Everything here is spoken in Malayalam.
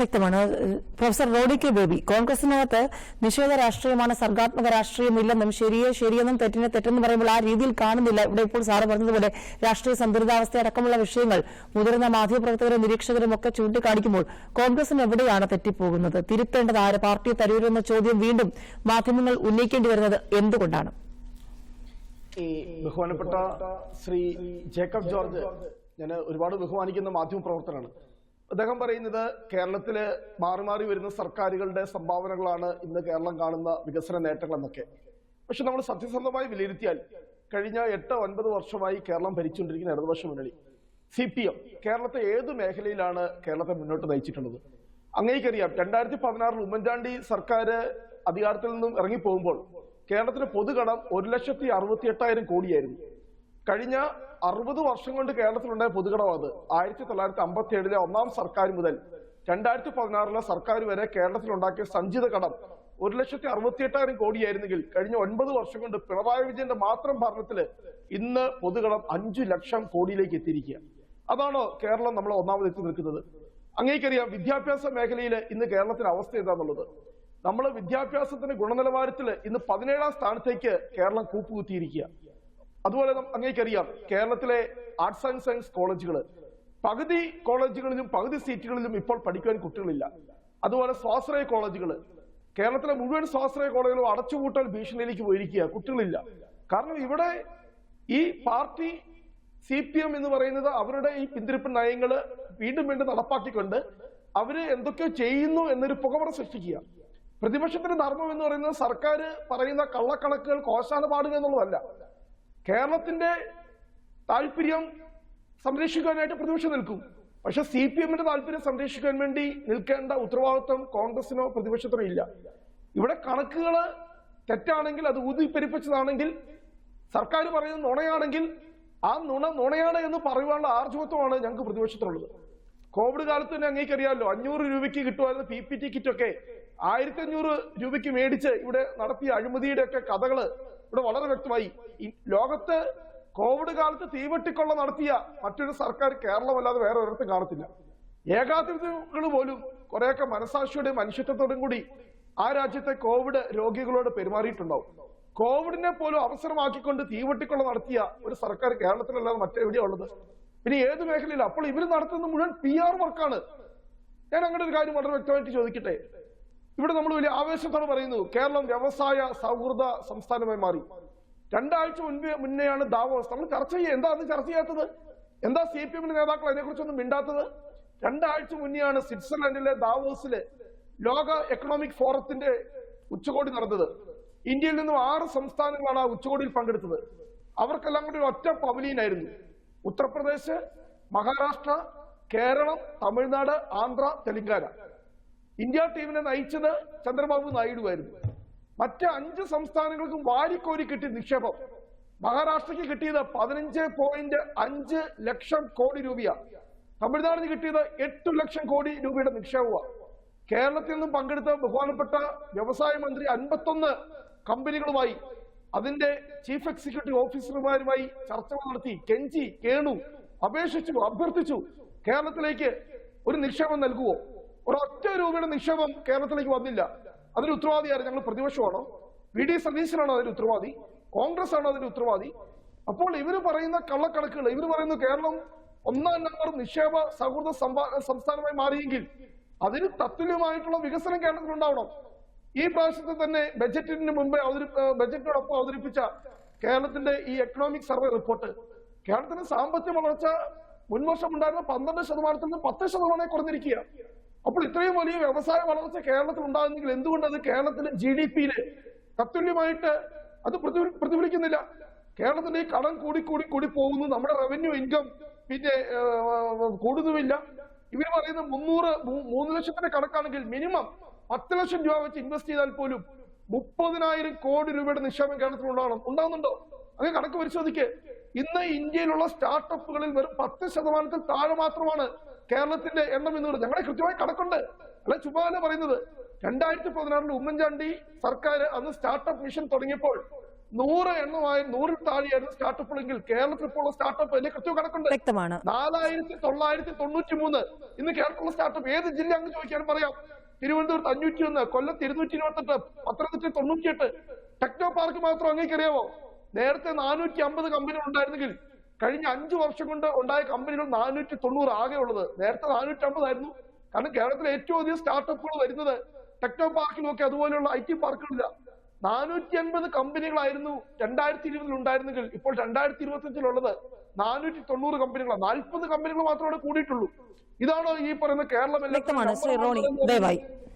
വ്യക്തമാണ്. പ്രൊഫസർ റോഡി കെ ബേബി കോൺഗ്രസിനകത്ത് നിഷേധ രാഷ്ട്രീയമാണ് സർഗാത്മക രാഷ്ട്രീയമില്ലെന്നും ശരിയെ ശരിയെന്നും തെറ്റിനെ തെറ്റെന്ന് പറയുമ്പോൾ ആ രീതിയിൽ കാണുന്നില്ല. ഇവിടെ ഇപ്പോൾ സാറ് പറഞ്ഞതുപോലെ രാഷ്ട്രീയ സന്തുലിതാവസ്ഥ അടക്കമുള്ള വിഷയങ്ങൾ മുതിർന്ന മാധ്യമപ്രവർത്തകരും നിരീക്ഷകരും ഒക്കെ ചൂണ്ടിക്കാണിക്കുമ്പോൾ കോൺഗ്രസിന് എവിടെയാണ് തെറ്റിപ്പോകുന്നത്? തിരുത്തേണ്ടത് ആര്? പാർട്ടിയെ തരൂരെന്ന ചോദ്യം വീണ്ടും മാധ്യമങ്ങൾ ഉന്നയിക്കേണ്ടി വരുന്നത് എന്തുകൊണ്ടാണ്? ഈ ബഹുമാനപ്പെട്ട ശ്രീ ജേക്കബ് ജോർജ് ഞാൻ ഒരുപാട് ബഹുമാനിക്കുന്ന മാധ്യമ പ്രവർത്തനാണ് അദ്ദേഹം പറയുന്നത് കേരളത്തിൽ മാറി മാറി വരുന്ന സർക്കാരുകളുടെ സംഭാവനകളാണ് ഇന്ന് കേരളം കാണുന്ന വികസന നേട്ടങ്ങൾ എന്നൊക്കെ. പക്ഷെ നമ്മൾ സത്യസന്ധമായി വിലയിരുത്തിയാൽ കഴിഞ്ഞ എട്ട് ഒൻപത് വർഷമായി കേരളം ഭരിച്ചുകൊണ്ടിരിക്കുന്ന ഇടതുപക്ഷ മുന്നണി സി പി എം കേരളത്തെ ഏത് മേഖലയിലാണ് കേരളത്തെ മുന്നോട്ട് നയിച്ചിട്ടുള്ളത്? അങ്ങേക്കറിയാം രണ്ടായിരത്തി പതിനാറിൽ ഉമ്മൻചാണ്ടി സർക്കാർ അധികാരത്തിൽ നിന്നും ഇറങ്ങിപ്പോകുമ്പോൾ കേരളത്തിന്റെ പൊതുകടം ഒരു ലക്ഷത്തി അറുപത്തി എട്ടായിരം കോടിയായിരുന്നു. കഴിഞ്ഞ അറുപത് വർഷം കൊണ്ട് കേരളത്തിലുണ്ടായ പൊതുകടം അത്. ആയിരത്തി തൊള്ളായിരത്തി അമ്പത്തി ഏഴിലെ ഒന്നാം സർക്കാർ മുതൽ രണ്ടായിരത്തി പതിനാറിലെ സർക്കാർ വരെ കേരളത്തിലുണ്ടാക്കിയ സഞ്ചിത കടം ഒരു ലക്ഷത്തി അറുപത്തി എട്ടായിരം കോടിയായിരുന്നെങ്കിൽ കഴിഞ്ഞ ഒൻപത് വർഷം കൊണ്ട് പിണറായി വിജയന്റെ മാത്രം ഭരണത്തിൽ ഇന്ന് പൊതുകടം അഞ്ചു ലക്ഷം കോടിയിലേക്ക് എത്തിയിരിക്കുക. അതാണോ കേരളം നമ്മൾ ഒന്നാമത് എത്തി നിൽക്കുന്നത്. അങ്ങേക്കറിയാം വിദ്യാഭ്യാസ മേഖലയിൽ ഇന്ന് കേരളത്തിന്റെ അവസ്ഥ എന്താണെന്നുള്ളത് നമ്മൾ വിദ്യാഭ്യാസത്തിന്റെ ഗുണനിലവാരത്തിൽ ഇന്ന് പതിനേഴാം സ്ഥാനത്തേക്ക് കേരളം കൂപ്പുകുത്തിയിരിക്കുക. അതുപോലെ അങ്ങേക്കറിയാം കേരളത്തിലെ ആർട്സ് ആൻഡ് സയൻസ് കോളേജുകൾ പകുതി കോളേജുകളിലും പകുതി സീറ്റുകളിലും ഇപ്പോൾ പഠിക്കാൻ കുട്ടികളില്ല. അതുപോലെ സ്വാശ്രയ കോളേജുകൾ കേരളത്തിലെ മുഴുവൻ സ്വാശ്രയ കോളേജുകളും അടച്ചുപൂട്ടൽ ഭീഷണിയിലേക്ക് പോയിരിക്കുക കുട്ടികളില്ല. കാരണം ഇവിടെ ഈ പാർട്ടി സി പി എം എന്ന് പറയുന്നത് അവരുടെ ഈ പിന്തിരിപ്പ് നയങ്ങൾ വീണ്ടും വീണ്ടും നടപ്പാക്കിക്കൊണ്ട് അവർ എന്തൊക്കെയോ ചെയ്യുന്നു എന്നൊരു പുകമറ സൃഷ്ടിക്കുക. പ്രതിപക്ഷത്തിന്റെ ധർമ്മം എന്ന് പറയുന്നത് സർക്കാർ പറയുന്ന കള്ളക്കണക്കുകൾ കോശാന പാടുക എന്നുള്ളതല്ല. കേരളത്തിന്റെ താല്പര്യം സംരക്ഷിക്കാനായിട്ട് പ്രതിപക്ഷം നിൽക്കും. പക്ഷെ സി പി എമ്മിന്റെ താല്പര്യം സംരക്ഷിക്കാൻ വേണ്ടി നിൽക്കേണ്ട ഉത്തരവാദിത്വം കോൺഗ്രസിനോ പ്രതിപക്ഷത്തിനോ ഇല്ല. ഇവിടെ കണക്കുകൾ തെറ്റാണെങ്കിൽ അത് ഊതിപ്പെരിപ്പിച്ചതാണെങ്കിൽ സർക്കാർ പറയുന്നത് നുണയാണെങ്കിൽ ആ നുണ നുണയാണ് എന്ന് പറയുവാനുള്ള ആർജവത്വമാണ് ഞങ്ങൾക്ക് പ്രതിപക്ഷത്തിനുള്ളത്. കോവിഡ് കാലത്ത് തന്നെ അങ്ങേക്കറിയാമല്ലോ അഞ്ഞൂറ് രൂപയ്ക്ക് കിട്ടുമായിരുന്ന പി പി ടി കിറ്റ് ഒക്കെ ആയിരത്തി അഞ്ഞൂറ് രൂപയ്ക്ക് മേടിച്ച് ഇവിടെ നടത്തിയ അഴിമതിയുടെ ഒക്കെ കഥകൾ ഇവിടെ വളരെ വ്യക്തമായി ലോകത്ത് കോവിഡ് കാലത്ത് തീവെട്ടിക്കൊള്ള നടത്തിയ മറ്റൊരു സർക്കാർ കേരളമല്ലാതെ വേറെ ഒരിടത്തും കാണത്തില്ല. ഏകാധിപത്യങ്ങൾ പോലും കുറെയൊക്കെ മനസാക്ഷിയോടെയും മനുഷ്യത്വത്തോടും കൂടി ആ രാജ്യത്തെ കോവിഡ് രോഗികളോട് പെരുമാറിയിട്ടുണ്ടാവും. കോവിഡിനെ പോലും അവസരമാക്കിക്കൊണ്ട് തീവെട്ടിക്കൊള്ള നടത്തിയ ഒരു സർക്കാർ കേരളത്തിലല്ലാതെ മറ്റെവിടെയാ ഉള്ളത്? പിന്നെ ഏത് മേഖലയിലും? അപ്പോൾ ഇവർ നടത്തുന്ന മുഴുവൻ പി ആർ വർക്കാണ് ഞാൻ അങ്ങനെ ഒരു കാര്യം വളരെ വ്യക്തമായിട്ട് ചോദിക്കട്ടെ? ഇവിടെ നമ്മൾ വലിയ ആവേശത്തോടെ പറയുന്നു കേരളം വ്യവസായ സൗഹൃദ സംസ്ഥാനമായി മാറി. രണ്ടാഴ്ച മുൻപേ മുന്നെയാണ് ദാവോസ്. നമ്മൾ ചർച്ച ചെയ്യുക എന്താ അന്ന് ചർച്ച ചെയ്യാത്തത്? എന്താ സി പി എമ്മിന്റെ നേതാക്കൾ അതിനെക്കുറിച്ചൊന്നും മിണ്ടാത്തത്? രണ്ടാഴ്ച മുന്നെയാണ് സ്വിറ്റ്സർലൻഡിലെ ദാവോസിലെ ലോക എക്കണോമിക് ഫോറത്തിന്റെ ഉച്ചകോടി നടന്നത്. ഇന്ത്യയിൽ നിന്നും ആറ് സംസ്ഥാനങ്ങളാണ് ആ ഉച്ചകോടിയിൽ പങ്കെടുത്തത്. അവർക്കെല്ലാം കൂടി ഒറ്റ പവലിയനായിരുന്നു ഉത്തർപ്രദേശ് മഹാരാഷ്ട്ര കേരളം തമിഴ്നാട് ആന്ധ്ര തെലങ്കാന. ഇന്ത്യ ടീമിനെ നയിച്ചത് ചന്ദ്രബാബു നായിഡു ആയിരുന്നു. മറ്റ് അഞ്ച് സംസ്ഥാനങ്ങൾക്കും വാരിക്കോരി കിട്ടിയ നിക്ഷേപം. മഹാരാഷ്ട്രയ്ക്ക് കിട്ടിയത് പതിനഞ്ച് പോയിന്റ് അഞ്ച് ലക്ഷം കോടി രൂപയാണ് തമിഴ്നാടിന് കിട്ടിയത് എട്ട് ലക്ഷം കോടി രൂപയുടെ നിക്ഷേപമാണ് കേരളത്തിൽ നിന്നും പങ്കെടുത്ത ബഹുമാനപ്പെട്ട വ്യവസായ മന്ത്രി അൻപത്തൊന്ന് കമ്പനികളുമായി അതിന്റെ ചീഫ് എക്സിക്യൂട്ടീവ് ഓഫീസർമാരുമായി ചർച്ചകൾ നടത്തി. കെഞ്ചി കേണു അപേക്ഷിച്ചു അഭ്യർത്ഥിച്ചു കേരളത്തിലേക്ക് ഒരു നിക്ഷേപം നൽകുവോ? ഒരൊറ്റ രൂപയുടെ നിക്ഷേപം കേരളത്തിലേക്ക് വന്നില്ല. അതിന് ഉത്തരവാദി ഞങ്ങൾ പ്രതിപക്ഷമാണോ? വി. ഡി. സതീശനാണോ അതിന്റെ ഉത്തരവാദി? കോൺഗ്രസ് ആണോ അതിന്റെ ഉത്തരവാദി? അപ്പോൾ ഇവർ പറയുന്ന കള്ളക്കണക്കുകൾ ഇവർ പറയുന്ന കേരളം ഒന്നാം നമ്പർ നിക്ഷേപ സൗഹൃദ സംസ്ഥാനമായി മാറിയെങ്കിൽ അതിന് തത്തുല്യമായിട്ടുള്ള വികസനം കേരളത്തിൽ ഉണ്ടാവണം ഈ പ്രാവശ്യത്തെ തന്നെ ബജറ്റിന് മുമ്പേ അവതരി ബജറ്റിനോടൊപ്പം അവതരിപ്പിച്ച കേരളത്തിന്റെ ഈ എക്കണോമിക് സർവേ റിപ്പോർട്ട് കേരളത്തിന്റെ സാമ്പത്തിക വളർച്ച മുൻവർഷം ഉണ്ടായിരുന്ന പന്ത്രണ്ട് ശതമാനത്തിൽ നിന്ന് പത്ത് ശതമാനമായി കുറഞ്ഞിരിക്കുക അപ്പോൾ ഇത്രയും വലിയ വ്യവസായ വളർച്ച കേരളത്തിൽ ഉണ്ടാകുന്നെങ്കിൽ എന്തുകൊണ്ട് അത് കേരളത്തിന്റെ ജി ഡി പിയിൽ തത്തുല്യമായിട്ട് അത് പ്രതിഫലിക്കുന്നില്ല? കേരളത്തിന്റെ ഈ കടം കൂടി കൂടി കൂടി പോകുന്നു. നമ്മുടെ റവന്യൂ ഇൻകം പിന്നെ കൂടുന്നുമില്ല. ഇവർ പറയുന്ന മുന്നൂറ് മൂന്ന് ലക്ഷത്തിന്റെ കണക്കാണെങ്കിൽ മിനിമം പത്ത് ലക്ഷം രൂപ വെച്ച് ഇൻവെസ്റ്റ് ചെയ്താൽ പോലും മുപ്പതിനായിരം കോടി രൂപയുടെ നിക്ഷേപം കേരളത്തിൽ ഉണ്ടാവണം. ഉണ്ടാകുന്നുണ്ടോ? അങ്ങനെ കണക്ക് പരിശോധിക്ക്. ഇന്ന് ഇന്ത്യയിലുള്ള സ്റ്റാർട്ടപ്പുകളിൽ വെറും പത്ത് ശതമാനത്തിൽ താഴെ മാത്രമാണ് കേരളത്തിന്റെ എണ്ണം എന്ന് പറയുന്നത് ഞങ്ങളെ കൃത്യമായി കണക്കുണ്ട്. അല്ല ചുമ്മാല പറയുന്നത്. രണ്ടായിരത്തി പതിനാറിൽ ഉമ്മൻചാണ്ടി സർക്കാർ അന്ന് സ്റ്റാർട്ടപ്പ് മിഷൻ തുടങ്ങിയപ്പോൾ നൂറ് എണ്ണമായി നൂറിൽ താഴെയായിരുന്നു സ്റ്റാർട്ടപ്പുകളെങ്കിൽ കേരളത്തിൽ ഇപ്പോൾ സ്റ്റാർട്ടപ്പ് അതിന്റെ കൃത്യം കണക്കുണ്ട്. വ്യക്തമാണ്. നാലായിരത്തി തൊള്ളായിരത്തി തൊണ്ണൂറ്റി മൂന്ന് ഇന്ന് കേരളത്തിലുള്ള സ്റ്റാർട്ടപ്പ് ഏത് ജില്ല അങ്ങ് ചോദിക്കാനും പറയാം. തിരുവനന്തപുരത്ത് അഞ്ഞൂറ്റി ഒന്ന് കൊല്ലത്ത് ഇരുന്നൂറ്റി ഇരുപത്തെട്ട് പത്തനംതിട്ട തൊണ്ണൂറ്റിയെട്ട്. ടെക്നോ പാർക്ക് മാത്രം അങ്ങേക്കറിയാവോ? നേരത്തെ നാനൂറ്റി അമ്പത് കമ്പനികൾ ഉണ്ടായിരുന്നെങ്കിൽ കഴിഞ്ഞ അഞ്ചു വർഷം കൊണ്ട് ഉണ്ടായ കമ്പനികൾ നാനൂറ്റി തൊണ്ണൂറ് ആകെ ഉള്ളത്. നേരത്തെ നാനൂറ്റി അമ്പതായിരുന്നു കാരണം കേരളത്തിൽ ഏറ്റവും അധികം സ്റ്റാർട്ടപ്പുകൾ വരുന്നത് ടെക്നോ പാർക്കിലൊക്കെ അതുപോലെയുള്ള ഐ ടി പാർക്കുകളില്ല നാനൂറ്റി അൻപത് കമ്പനികളായിരുന്നു രണ്ടായിരത്തി ഇരുപതിൽ ഉണ്ടായിരുന്നെങ്കിൽ. ഇപ്പോൾ രണ്ടായിരത്തി ഇരുപത്തിയഞ്ചിലുള്ളത് നാനൂറ്റി തൊണ്ണൂറ് കമ്പനികളാണ് നാൽപ്പത് കമ്പനികൾ മാത്രമേ കൂടിയിട്ടുള്ളൂ. ഇതാണോ ഈ പറയുന്ന കേരളം